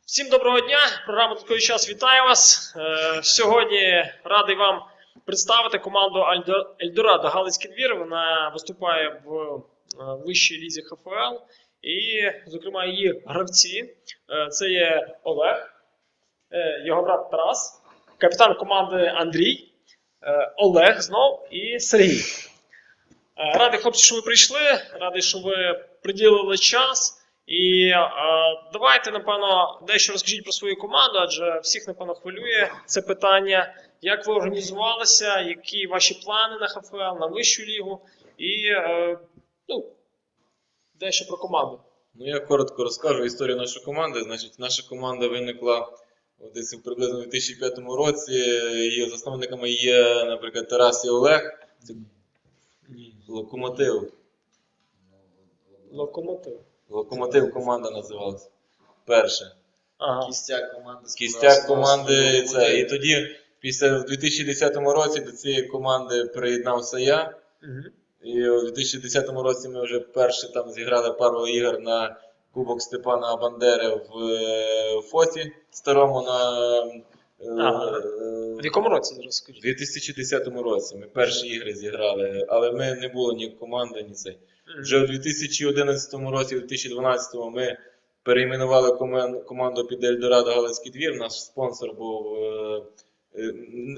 Всім доброго дня! Програма «Такий час вітає вас. Е, Сьогодні радий вам представити команду Ельдорадо Галицький двір. Вона виступає в е, вищій лізі ХФЛ. І, зокрема, її гравці. Е, Це є Олег, його брат Тарас, капітан команди Андрій, Олег знов і Сергій. Радий, хлопці, що ви прийшли. Радий, що ви приділили час. І е, давайте, напевно, дещо розкажіть про свою команду, адже всіх, напевно, хвилює це питання. Як ви організувалися, які ваші плани на ХФЛ, на вищу лігу, і е, ну, дещо про команду. Ну, я коротко розкажу історію нашої команди. Значить, наша команда виникла десь приблизно у 2005 році. Її засновниками є, наприклад, Тарас і Олег. Це локомотив. Локомотив. Локомотив команда називалася. Перша. Ага. Кістяк команди. Кістяк команди. і Це. І тоді, після в 2010 році, до цієї команди приєднався я. Мгм. І у 2010 році ми вже перші там зіграли пару ігор на Кубок Степана Бандери в е, Фоті старому на е, Ага. В якому році зараз у 2010 році. Ми перші ігри зіграли, але ми не було ні команди, ні цей. Вже у 2011 році, у 2012 ми перейменували команду під Ельдорадо Галицький двір. Наш спонсор був. е, е,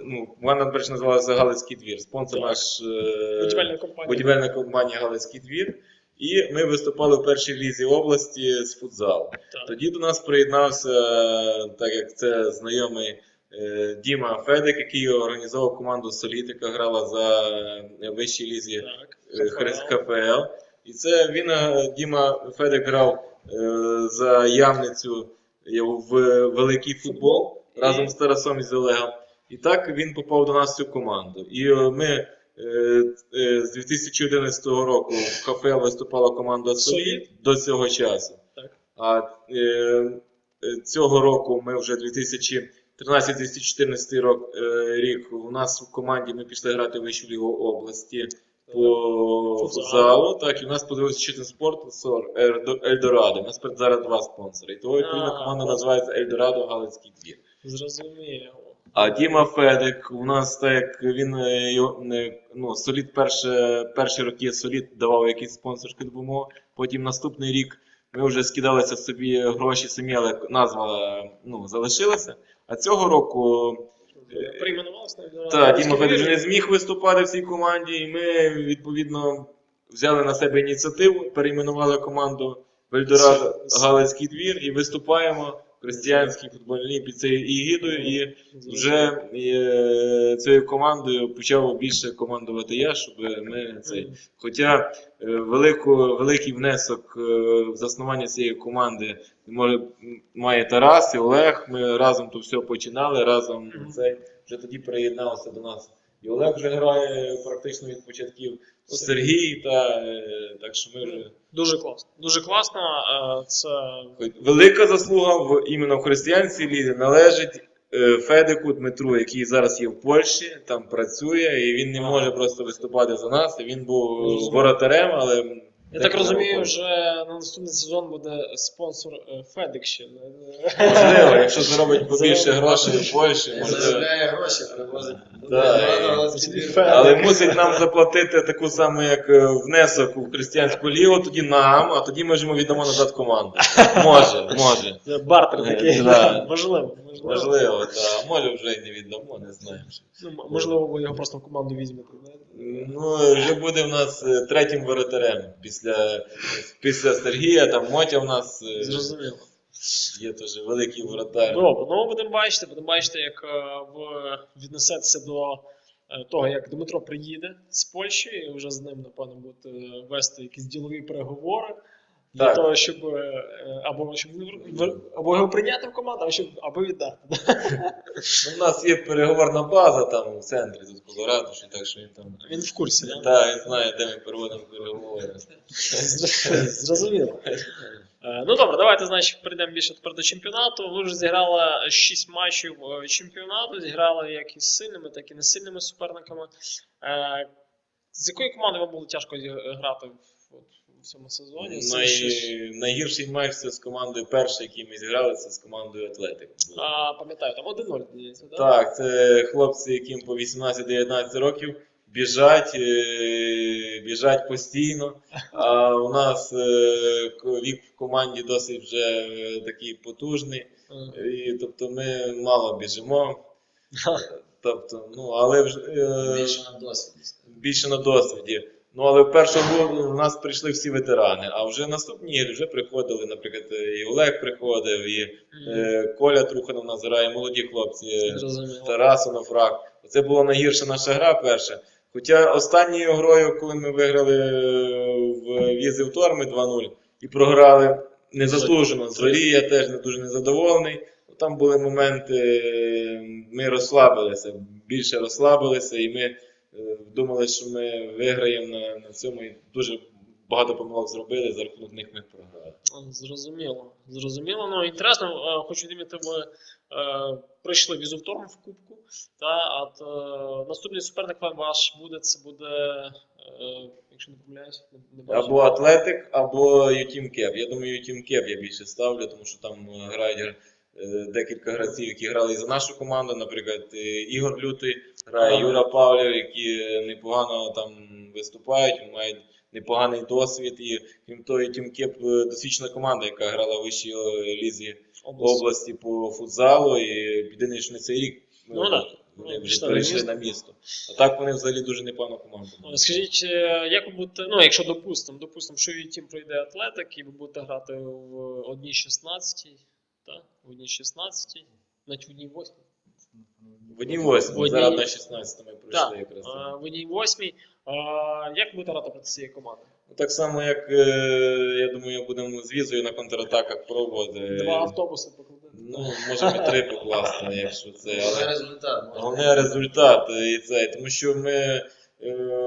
Ну, команда перш називалася Галицький двір. Спонсор Так. наш е, Будівельна компанія. будівельна компанія Галицький двір. І ми виступали в першій лізі області з футзалу. Так. Тоді до нас приєднався, так як це знайомий Діма Федик, який організовував команду Соліт, яка грала за вищій лізі Так. Е, ХПЛ. І це він, е, Діма Федик, грав е, за Ямницю е, в великий футбол разом з Тарасом і з Олегом. І так він попав до нас в цю команду. І ми з 2011 року в ХФЛ виступала команда Солід. до цього часу. А цього року ми вже 2013-2014 рок, е, рік у нас в команді ми пішли грати в вищу лігу області по Футзалу. футзалу. Так, і в нас подивився спорту СОР Ельдорадо. У нас зараз два спонсори. І того відповідно команда називається Ельдорадо Галицький двір. Зрозуміло. А Діма Федик, у нас так як він е, не- ну, Солід перші, перші роки Солід давав якісь спонсорську допомогу. Потім наступний рік ми вже скидалися собі гроші самі, але назва ну, залишилася. А цього року е, Прийменувалися на та, Діма Федик не зміг виступати в цій команді, і ми відповідно взяли на себе ініціативу, перейменували команду Вельдорад Галицький двір і виступаємо християнській футбольній під цією егідою. І вже е, цією командою почав більше командувати я, щоб ми цей. Хоча е, велику, великий внесок е, в заснування цієї команди може, має Тарас і Олег. Ми разом то все починали, разом цей вже тоді приєднався до нас. І Олег вже грає практично від початків. Сергій, та е, так що ми вже. Дуже класно. Дуже класно. Це Велика заслуга в іменно в християнській лізі належить е, Федику Дмитру, який зараз є в Польщі, там працює, і він не може просто виступати за нас. Він був воротарем, але Я так розумію, вже на наступний сезон буде спонсор Федик ще. можливо, якщо заробить побільше грошей в Польщі, можливо. Заробляє гроші, привозить. Да. Але мусить нам заплатити таку саму, як е, внесок у християнську лігу, тоді нам, а тоді ми ж йому віддамо назад команду. Може, може. Це Бартер такий. Е, Да. Можливо. Можливо. Можливо, та може вже й не віддамо, не знаю. Ну, м- можливо, ви його просто в команду візьмете. знаєте. Ну, вже буде в нас е, третім воротарем. Після, після Сергія, там Мотя в нас е, Зрозуміло. є дуже великий воротар. Добре, ну будемо бачити, будемо бачити, як в віднесеться до е, того, як Дмитро приїде з Польщі, і вже з ним, напевно, буде вести якісь ділові переговори. Для Так. того, щоб е, або щоб або його прийняти в команду, або щоб або віддати. Ну, у нас є переговорна база там у центрі тут Колорадо, що так що він там. Він в курсі, так? Так, він знає, де ми проводимо переговори. Зрозуміло. Е, Ну добре, давайте, значить, перейдемо більше тепер до чемпіонату. Ви вже зіграли 6 матчів е, чемпіонату, зіграли як із сильними, так і не сильними суперниками. З якою командою вам було тяжко грати в, в цьому сезоні? Най... щось- Найгірший матч це з командою перший, який ми зіграли, це з командою Атлетик. був. А, пам'ятаю, там 1-0, здається, так? Так, це хлопці, яким по 18-19 років біжать, е, біжать постійно. А у нас е, ко- вік в команді досить вже е, такий потужний. Е, І, тобто ми мало біжимо. Тобто, ну, але вже е, Більше на досвіді. більше на досвіді. Ну, але в першому в нас прийшли всі ветерани, а вже наступні вже приходили, наприклад, і Олег приходив, і е, Коля Труханов нас грає, молоді хлопці, е. Тарас Онофрак. Це була найгірша наша гра перша. Хоча останньою грою, коли ми виграли е, в Візи в Торми 2-0 і програли незаслужено зорі, я теж не дуже незадоволений. Там були моменти, е, ми розслабилися, більше розслабилися, і ми е, думали, що ми виграємо на, на цьому. І дуже багато помилок зробили, за рахунок них ми програли. Зрозуміло. Зрозуміло. Ну, інтересно, е, хочу відмітити, ви е, прийшли візовторм в Кубку. Та, от, е, наступний суперник вам ваш буде, це буде, е, якщо не помиляюсь, не, бачу. Або Атлетик, або Ютім Кеп. Я думаю, Ютім Кеп я більше ставлю, тому що там е, грають е, декілька гравців, які грали і за нашу команду. Наприклад, е, Ігор Лютий, грає. Юра Павлів, які е, непогано там виступають, мають непоганий досвід. І крім того, Ютім Кеп е, досвідчена команда, яка грала в вищій е, лізі Область. області по футзалу. І єдине, що не цей рік. Ну, да. Вони Ну, вже на перейшли на місто. А так вони взагалі дуже непогана команда. Скажіть, як ви будете, ну якщо допустимо, допустимо, що тім пройде Атлетик, і ви будете грати в одній 16, так? В одній 16, навіть в одній 8. В одній восьмій, зараз на 16 ми пройшли Так, якраз. е, в одній 8. Як буде будете грати проти цієї команди? Ну, Так само, як е, я думаю, будемо з візою на контратаках пробувати. Два автобуси покладемо. Ну, можемо три покласти, якщо це. Головний Але результат. головне результат е, і це. Тому що ми,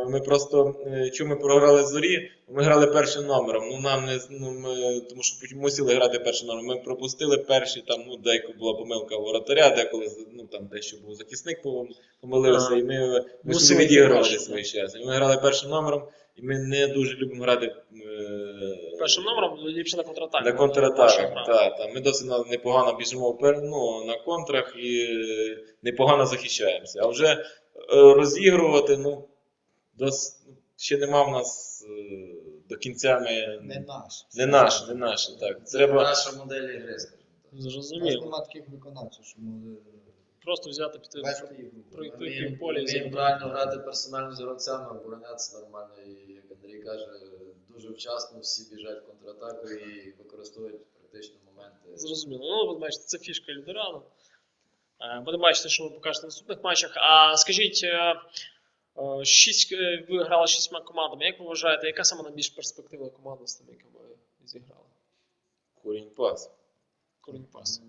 ми просто е, чому ми програли зорі, ми грали першим номером. Ну нам не ну, ми, тому що мусили грати першим номером. Ми пропустили перші, там ну, деяко була помилка воротаря, деколи ну, там дещо був захисник помилився, Ага. і ми Мусили відігрувати першим, свій ми грали першим номером, і ми не дуже любимо грати. е, Першим номером ліпше на контратаку. на контратаках, так. Та. Ми досить непогано біжимо ну, на контрах і е, непогано захищаємося. А вже е, розігрувати, ну, дос, ще нема в нас е, до кінця ми. Не наш. Не наше, не наше, так. Це Треба. наша модель ігри, скажімо так. У нас нема таких виконавців, що могли Просто взяти піти. Пройти півполя і вміємо забити. правильно грати персонально з гравцями, оборонятися нормально. І як Андрій каже, дуже вчасно всі біжать в контратаку і використовують практично моменти. Зрозуміло. Ну, ви бачите, це фішка Ельдорадо. Е, Будемо бачити, що ви покажете в наступних матчах. А скажіть, е, е, шість, е, ви грали з шістьма командами. Як ви вважаєте, яка саме найбільш перспективна команда з тими, якими ви зіграли? Курінь пас. Корінь пас.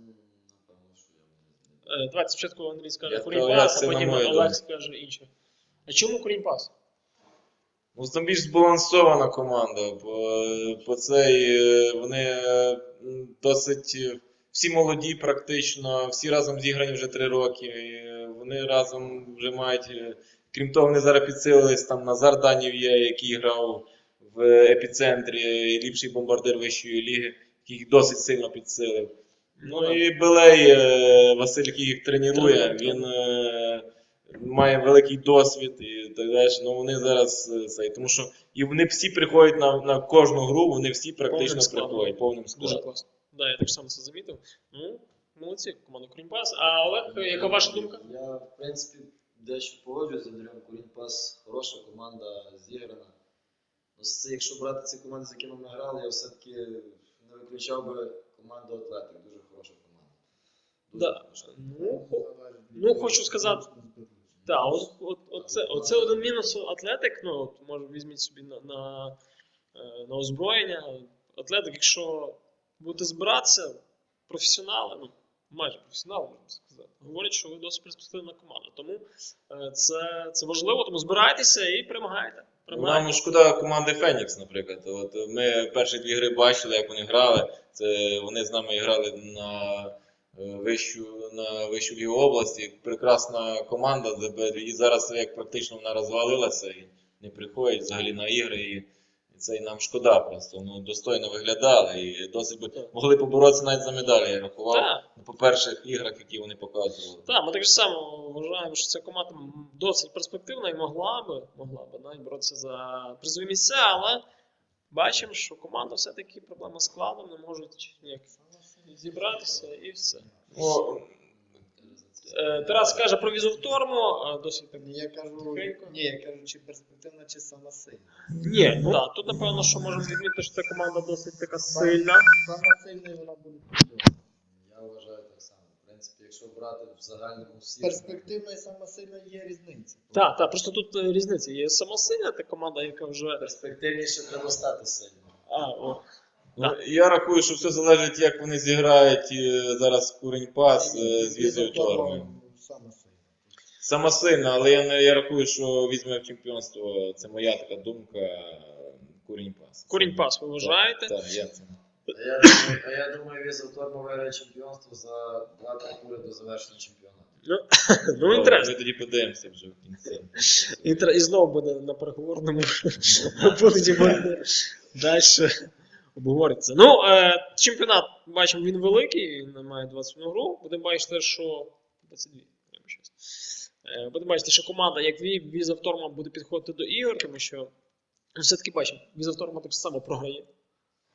Е, Давайте спочатку Андрій скаже Корінь пас, а потім Олег скаже інше. А чому Корінь пас? Ну, там більш збалансована команда. По, по цей е, вони е, досить е, всі молоді, практично, всі разом зіграні вже три роки. Е, вони разом вже мають. Крім того, вони зараз підсилились. Там Назар Данів є, який грав в епіцентрі, ліпший бомбардир вищої ліги, який їх досить сильно підсилив. Ну і Белей е, Василь, який їх тренує, він е, має великий досвід і так далі. Ну вони зараз е, цей, тому що і вони всі приходять на, на кожну гру, вони всі практично Повним складом. приходять повним Дуже класно. Да, я так само це замітив. Ну, молодці, команда Корінь пас. А Олег, яка ваша думка? Я, в принципі, дещо погоджуюсь з Андрієм. Курінь-Пас хороша команда, зіграна. Ну, якщо брати ці команди, з якими ми грали, я все-таки не виключав би команду Атлетик. Дуже хороша команда. Дуже Да. хороша. Ну, хо- ну, хочу сказати, Так, от, от, оце, оце один мінус Атлетик. Ну, от, може, візьміть собі на, на, е, на озброєння. Атлетик, якщо будете збиратися, професіонали, ну, майже професіонали, можна сказати, говорять, що ви досить перспективна команда. Тому е, це, це важливо, тому збирайтеся і перемагайте. перемагайте. Нам шкода команди Фенікс, наприклад. От ми перші дві гри бачили, як вони грали. Це вони з нами грали на е, вищу на вищу лігу області. Прекрасна команда. і зараз як практично вона розвалилася. І не приходять взагалі на ігри. І це і нам шкода просто. Ну, достойно виглядали і досить би могли поборотися навіть за медалі, я рахував. Перших іграх, які вони показували. так, ми так само вважаємо, що ця команда досить перспективна і могла би, могла би навіть боротися за призові місця, але бачимо, що команда все-таки проблема з складом, не можуть ніяк зібратися і все. Ну, Е, Тарас каже про візу в торму, е, досить так. Ні, я кажу, Тихенько. ні, я кажу, чи перспективна, чи сама сильна. Ні, ну так, тут напевно, що можемо відмітити, що ця команда досить така сильна. Сама сильна і вона буде перспективна. Я вважаю так само. В принципі, якщо брати в загальному всі. Перспективна і сама сильна є різниця. Так, так, просто тут е, різниця. Є самосильна та команда, яка вже. Перспективніше треба стати сильним. А, о. Ну, я рахую, що все залежить, як вони зіграють е, зараз курень пас е, з візою тормою. Сама сильна. Сама сильна, але я, не, я рахую, що візьме в чемпіонство. Це моя така думка. Курень пас. Курінь пас, ви вважаєте? Так, я це. А я думаю, а я думаю, Віза Тормо виграє чемпіонство за 2-3 тури до завершення чемпіонату. Ну, Добре, інтересно. Ми тоді подивимося вже в кінці. Інтер... І знову буде на переговорному. Будуть буде далі обговорюватися. Ну, е, чемпіонат, бачимо, він великий, він має 21 гру. Будемо бачити, що 22. я вибачаюсь. Е, Будемо бачити, що команда, як Ві- Віза Вторма, буде підходити до ігор, тому що ну, все-таки бачимо, Віза Вторма так само програє.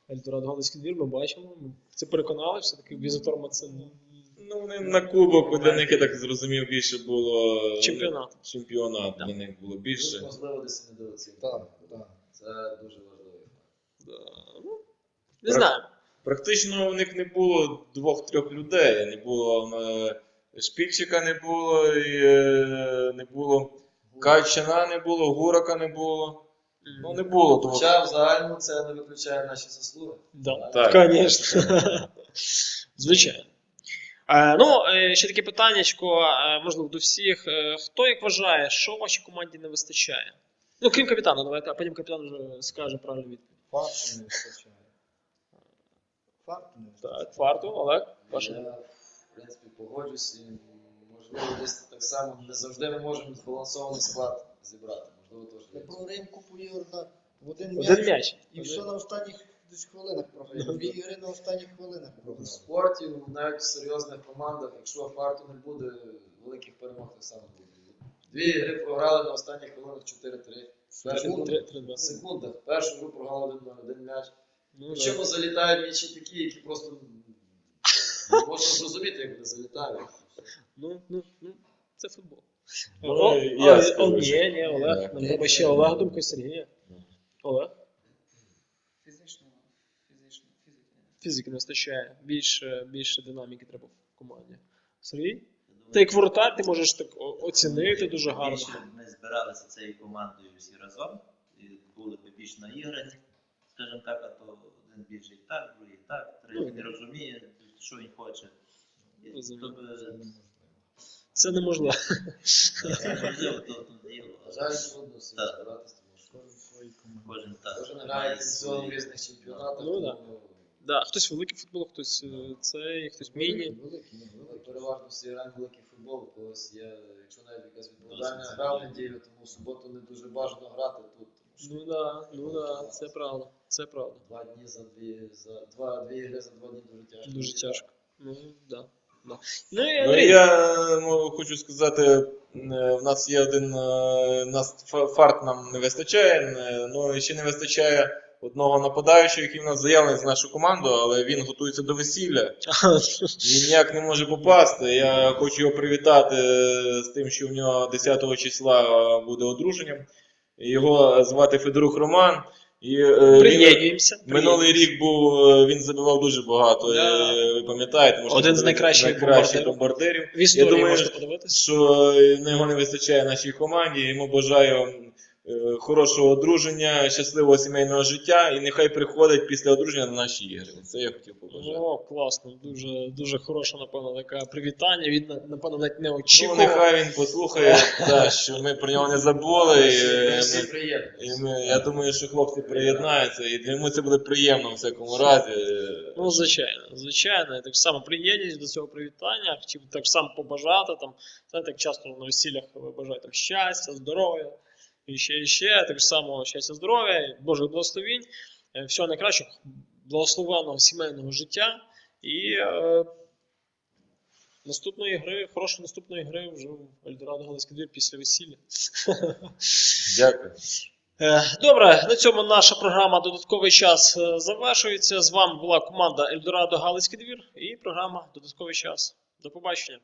Ельдорадо Галицький двір, ми бачимо. Ми це переконали, все-таки Віза Вторма це Ну, вони на кубок для них, я так зрозумів, більше було. чемпіонат. Чемпіонат для них було більше. можливо, десь недооцінка. Так, так. Це дуже важливо. Да. Ну, не знаю. Практично у них не було двох-трьох людей. Не було е, шпільчика не було, і е, не було Качана не було, Гурака не було. Ну не було того. Хоча в загальному це не виключає наші заслуги. Да, Так. Звісно. Звичайно. Е, ну, е, ще таке питаннячко, е, можливо, до всіх. Е, хто як вважає, що вашій команді не вистачає? Ну, крім капітана, давайте, а потім капітан вже скаже правильну відповідь. Фарту не вистачає. Фарту не вистачає. Так, фарту, Олег, ваше. Я, в принципі, погоджусь і можливо десь так само не завжди ми можемо збалансований склад зібрати. Можливо, Ми теж. програємо купу на в один Один м'яч. м'яч. І все на останніх десь хвилинах програємо. Дві ігри на останніх хвилинах В програємо. спорті, навіть в серйозних командах, якщо фарту не буде, великих перемог так само буде. Дві гри програли на останніх хвилинах 4-3. Першу гру в секундах. Першу гру програли один на один м'яч. Ну, да. залітають м'ячі такі, які просто не можна зрозуміти, як вони залітають. ну, ну, ну, це футбол. Ну, О, я о, скажу, о, ні, ні, Олег. Нам треба ще Олег думку і Сергія. Олег. Фізично, фізично, фізики. Фізики не вистачає. Більше, більше динаміки треба в команді. Сергій? Ти як воротар, ти можеш так оцінити дуже гарно. Більше ми збиралися цією командою всі разом, і були б більш наіграні, скажімо так, а то один більше і так, другий і так, третій не розуміє, що він хоче. І Розумію. то би- Це неможливо. На жаль, трудно збиратися, тому що Кожен грає в різних чемпіонатах, да. хтось великий футбол, хтось е, цей, хтось міні. Великий, великий. переважно всі в великий футбол, когось є, якщо навіть якась відповідальна гра в неділю, тому в суботу не дуже бажано грати тут. Ну да, ну да, це правда. Це правда. два дні за дві, за два, дві ігри за два дні дуже тяжко. Дуже тяжко. Ну, да. Да. Ну і Ну, Андрій. я ну, хочу сказати, е, в нас є один е, нас фарт нам не вистачає. е, Ну і ще не вистачає одного нападаючого, який в нас заявлений з нашу команду, але він готується до весілля. Він ніяк не може попасти. Я хочу його привітати з тим, що в нього 10 числа буде одруженням. Його звати Федорук Роман. І е, він минулий рік був, е, він забивав дуже багато. Да. е, Ви пам'ятаєте, можна Один з найкращих найкращих бомбардирів. бомбардирів. В історії Я думаю, подивитися. що на його не вистачає нашій команді. Йому бажаю е, хорошого одруження, щасливого сімейного життя і нехай приходить після одруження на наші ігри. Це я хотів побажати. О, класно, дуже, дуже хороше, напевно, таке привітання. Він, напевно, навіть не Ну, очікував. нехай він послухає, та, що ми про нього не забули. І, е, ми, і ми, я думаю, що хлопці приєднаються, і для йому це буде приємно в всякому разі. Е, Ну, звичайно, звичайно, я так само приєднуюсь до цього привітання, хотів так само побажати. Там, знаєте, як часто на весіллях ви бажаєте там, щастя, здоров'я. І ще, і ще. Так само щастя, здоров'я, Божих благословінь, е, всього найкращого, благословенного сімейного життя і е, наступної гри, хорошої наступної гри вже в Ельдорадо Галицький двір після весілля. Дякую. Е, Добре, на цьому наша програма Додатковий час е, завершується. З вами була команда Ельдорадо Галицький двір і програма Додатковий час. До побачення.